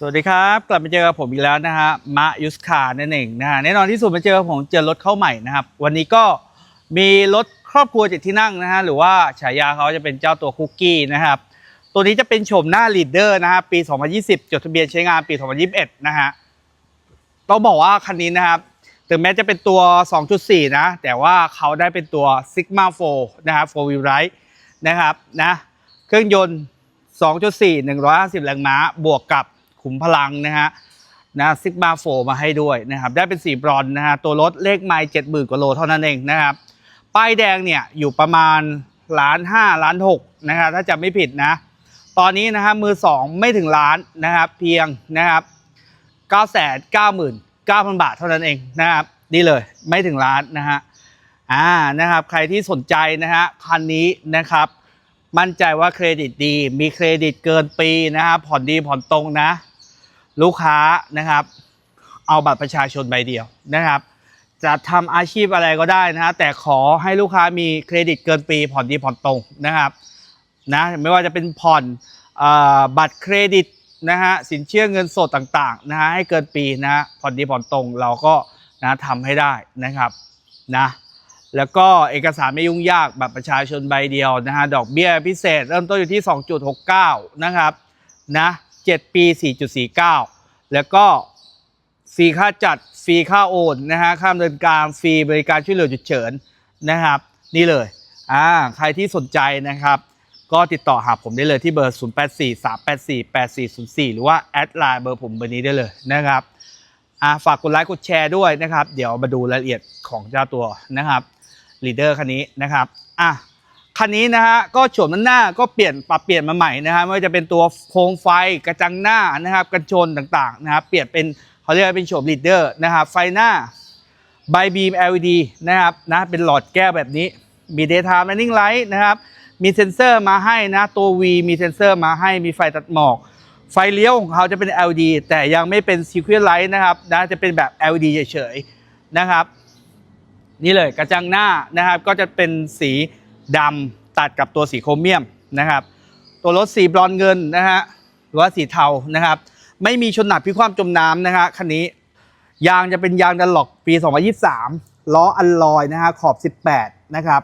สวัสดีครับ กลับมาเจอกับผมอีกแล้วนะฮะมะยุสคานั่นเองนะฮะแน่นอนที่สุดมาเจอผมเจอรถเข้าใหม่นะครับ วันนี้ก็มีรถครอบครัวเจ็ดที่นั่งนะฮะหรือว่าฉายาเขาจะเป็นเจ้าตัวคุกกี้นะครับ ตัวนี้จะเป็นโฉมหน้าลีดเดอร์นะฮะปี 2020 จดทะเบียนใช้งานปี 2021 นะฮะต้องบอกว่าคันนี้นะครับถึงแม้จะเป็นตัว 2.4 นะ แต่ว่าเขาได้เป็นตัว Sigma 4 นะครับ 4 wheel drive นะครับนะเครื่องยนต์ 2.4 150 แรงม้าบวกกับ ขุมพลังนะฮะนะซิกมาโฟมาให้ด้วยนะครับ ได้เป็นสีบรอนซ์นะฮะตัวรถเลขไมล์70,000กว่าโลเท่านั้นเองนะครับ ป้ายแดงเนี่ยอยู่ประมาณล้านห้าล้านหกนะครับถ้าจำไม่ผิดนะ ตอนนี้นะครับมือสองไม่ถึงล้านนะครับเพียงนะครับ9 9 9 0 0 0บาทเท่านั้นเองนะครับนี่เลยไม่ถึงล้านนะฮะอ่านะครับใครที่สนใจนะฮะคันนี้นะครับ มั่นใจว่าเครดิตดี มีเครดิตเกินปีนะครับผ่อนดีผ่อนตรงนะ ลูกค้านะครับ เอาบัตรประชาชนใบเดียวนะครับ จะทำอาชีพอะไรก็ได้นะฮะแต่ขอให้ลูกค้ามีเครดิตเกินปีผ่อนดีผ่อนตรงนะครับนะไม่ว่าจะเป็นผ่อนอบัตรเครดิตนะฮะสินเชื่อเงินสดต่างๆนะฮะให้เกินปีนะฮะผ่อนดีผ่อนตรงเราก็นะทำให้ได้นะครับนะแล้วก็เอกสารไม่ยุ่งยากบัตรประชาชนใบเดียวนะฮะดอกเบี้ยพิเศษ เริ่มต้นอยู่ที่ 2.69 นะครับนะ 7 ปี 4.49 แล้วก็ฟรีค่าจัดฟรีค่าโอนนะฮะค่าดำเนินการฟรีบริการช่วยเหลือฉุกเฉินนะครับ นี่เลยอ่าใครที่สนใจนะครับ ก็ติดต่อหาผมได้เลยที่เบอร์ 0843848404 หรือว่าแอดไลน์เบอร์ผมเบอร์นี้ได้เลยนะครับอ่าฝากกดไลค์กดแชร์ด้วยนะครับ เดี๋ยวมาดูรายละเอียดของเจ้าตัวนะครับลีดเดอร์คันนี้นะครับอะ คันนี้นะฮะก็โฉมด้านหน้าก็เปลี่ยนปรับเปลี่ยนมาใหม่นะฮะไม่ว่าจะเป็นตัวโคมไฟกระจังหน้านะครับกันชนต่างๆนะครับเปลี่ยนเป็นเขาเรียกว่าเป็นโฉมลีดเดอร์นะครับไฟหน้าไบบีม LED นะครับนะเป็นหลอดแก้วแบบนี้มี daytime running light นะครับมีเซ็นเซอร์มาให้นะตัว V มีเซ็นเซอร์มาให้มีไฟตัดหมอก ไฟเลี้ยวของเขาจะเป็น LED แต่ยังไม่เป็น sequence light นะครับนะจะเป็นแบบ LED เฉยๆนะครับ นี่เลยกระจังหน้านะครับก็จะเป็นสี ดำตัดกับตัวสีโครเมียมนะครับ ตัวรถสีบรอนเงินนะฮะหรือว่าสีเทานะครับ ไม่มีชนหนักพิความจมน้ำนะฮะคันนี้ ยางจะเป็นยางดันล็อกปี 2023 ล้ออัลลอยนะฮะขอบ 18 นะครับ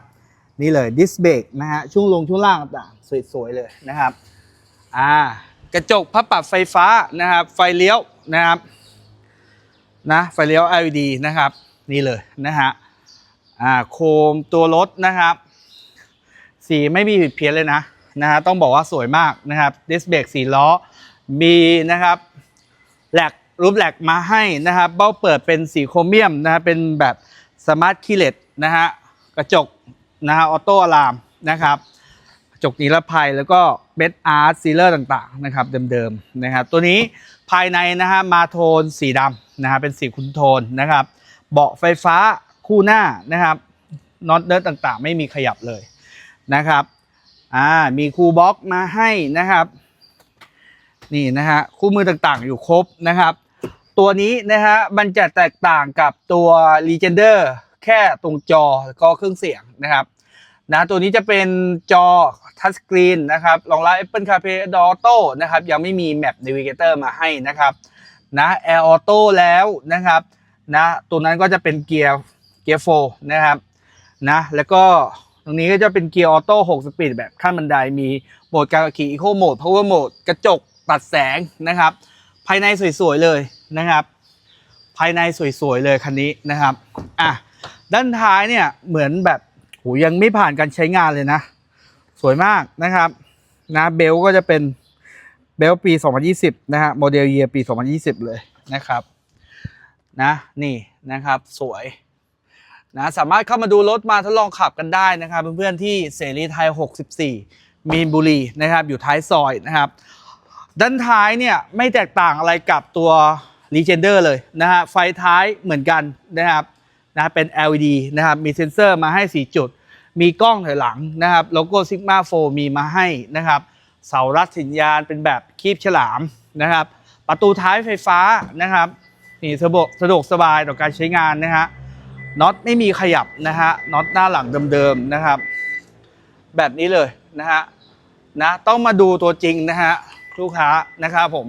นี่เลยดิสเบรกนะฮะช่วงลงช่วงล่างต่างสวยๆเลยนะครับอ่ากระจกพับปรับไฟฟ้านะครับ ไฟเลี้ยวนะครับนะไฟเลี้ยว LED นะครับ นี่เลยนะฮะอ่าโคมตัวรถนะครับ สีไม่มีผิดเพี้ยนเลยนะนะฮะต้องบอกว่าสวยมากนะครับดิสเบรกสีล้อมีนะครับแหลกรูปแหลกมาให้นะครับ เบ้าเปิดเป็นสีโครเมียมนะฮะเป็นแบบสมาร์ทคีเลตนะฮะกระจกนะฮะออโต้อะลามนะครับกระจกนิรภัยแล้วก็เบสอาร์ตซีเลอร์ต่างๆนะครับเดิมๆนะครับตัวนี้ภายในนะฮะมาโทนสีดำนะฮะเป็นสีคุนโทนนะครับ เบาะไฟฟ้าคู่หน้านะครับน็อตเนิร์ดต่างๆ ไม่มีขยับเลย นะครับอ่ามีคูบ็อกมาให้นะครับนี่นะฮะคู่มือต่างๆอยู่ครบนะครับ ตัวนี้นะฮะมันจะแตกต่างกับตัว Legender แค่ตรงจอแล้วก็เครื่องเสียงนะครับนะตัวนี้จะเป็นจอทัชสกรีนนะครับรองรับ Apple CarPlay Auto นะครับยังไม่มี Map Navigator มาให้นะครับนะ Air Auto แล้วนะครับนะตัวนั้นก็จะเป็นเกียร์เกียร์โฟนะครับนะแล้วก็ ตรงนี้ก็จะเป็นเกียร์ออโต้6สปีดแบบขั้นบันไดมีโหมดการขี่อีโคโหมดพาวเวอร์โหมดกระจกตัดแสงนะครับ ภายในสวยๆเลยนะครับ ภายในสวยๆเลยคันนี้นะครับอะด้านท้ายเนี่ยเหมือนแบบโหยังไม่ผ่านการใช้งานเลยนะ สวยมากนะครับนะเบลก็จะเป็นเบลปี 2020 นะฮะโมเดลเยียปี 2020 เลยนะครับ นะนี่นะครับสวย นะสามารถเข้ามาดูรถมาทดลองขับกันได้นะครับเพื่อนๆที่เสรีไทย 64 มีนบุรีนะครับอยู่ท้ายซอยนะครับ ด้านท้ายเนี่ยไม่แตกต่างอะไรกับตัว Legender เลยนะฮะไฟท้ายเหมือนกันนะครับนะเป็น LED นะครับมีเซ็นเซอร์มาให้ 4 จุด มีกล้องถอยหลังนะครับโลโก้ Sigma 4 มีมาให้นะครับเสารัดสัญญาณเป็นแบบคีบฉลามนะครับ ประตูท้ายไฟฟ้านะครับนี่สะดวกสะดวกสบายต่อการใช้งานนะฮะ น็อตไม่มีขยับนะฮะน็อตหน้าหลังเดิมๆนะครับ แบบนี้เลยนะฮะนะต้องมาดูตัวจริงนะฮะลูกค้านะครับผม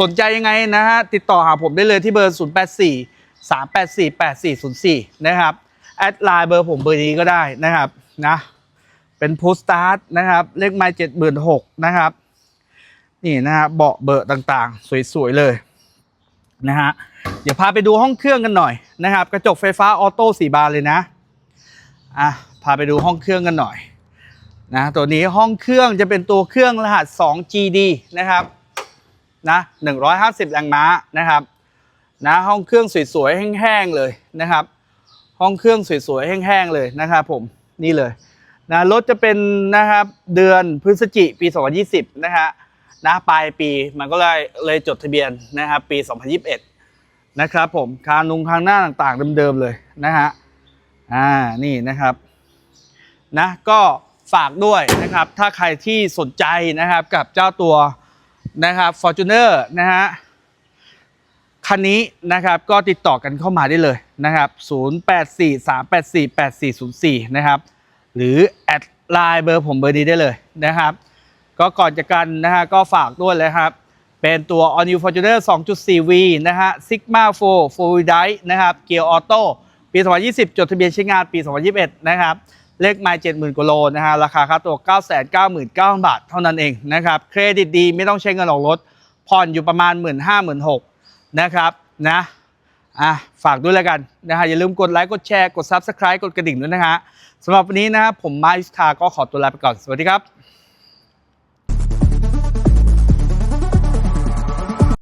สนใจยังไงนะฮะติดต่อหาผมได้เลยที่เบอร์ 0 8 4 3 8 4 8 4 0 4 นะครับ แอดไลน์เบอร์ผมเบอร์นี้ก็ได้นะครับนะเป็นโพสตาร์ทนะครับ เลขไม้เจ็ดหมื่นหกนะครับ นี่นะฮะเบาะเบอร์ต่างๆ สวย ๆ เลยนะฮะเดี๋ยวพาไปดูห้องเครื่องกันหน่อย นะครับ กระจกไฟฟ้าออโต้สี่บานเลยนะอะพาไปดูห้องเครื่องกันหน่อยนะตัวนี้ห้องเครื่องจะเป็นตัวเครื่องรหัส 2GD นะครับนะ150แรงม้านะครับนะห้องเครื่องสวยๆแห้งๆเลยนะครับ ห้องเครื่องสวยๆแห้งๆเลยนะครับผมนี่เลยนะรถจะเป็นนะครับเดือนพฤศจิกปี 2020 นะฮะนะปลายปีมันก็เลยเลยจดทะเบียนนะครับปี 2021 นะครับผมคานุงทางหน้าต่างๆเดิมๆเลยนะฮะอ่านี่นะครับนะก็ฝากด้วยนะครับ ถ้าใครที่สนใจนะครับกับเจ้าตัวนะครับ Fortuner นะฮะคันนี้นะครับก็ติดต่อกันเข้ามาได้เลยนะครับ 0843848404 นะครับ หรือแอดไลน์เบอร์ผมเบอร์นี้ได้เลยนะครับ ก็ก่อนจะกันนะฮะก็ฝากด้วยเลยครับ เป็นตัว All New Fortuner 2.4V นะฮะ Sigma 4 4 Wheel Drive นะครับ เกียร์ออโต้ปี 2020 จดทะเบียนใช้งานปี 2021 นะครับ เลขไมล์70,000กว่าโลนะฮะ ราคาค่าตัว 999,000 บาทเท่านั้นเองนะครับ เครดิตดีไม่ต้องใช้เงินออกรถ ผ่อนอยู่ประมาณ 1 5 0 0 0 0นะครับ นะอะฝากด้วยแล้วกันนะฮะอย่าลืมกดไลค์กดแชร์กด Subscribe กดกระดิ่งด้วยนะฮะสำหรับวันนี้นะครับผมมาอิสคาก็ขอตัวลาไปก่อน สวัสดีครับ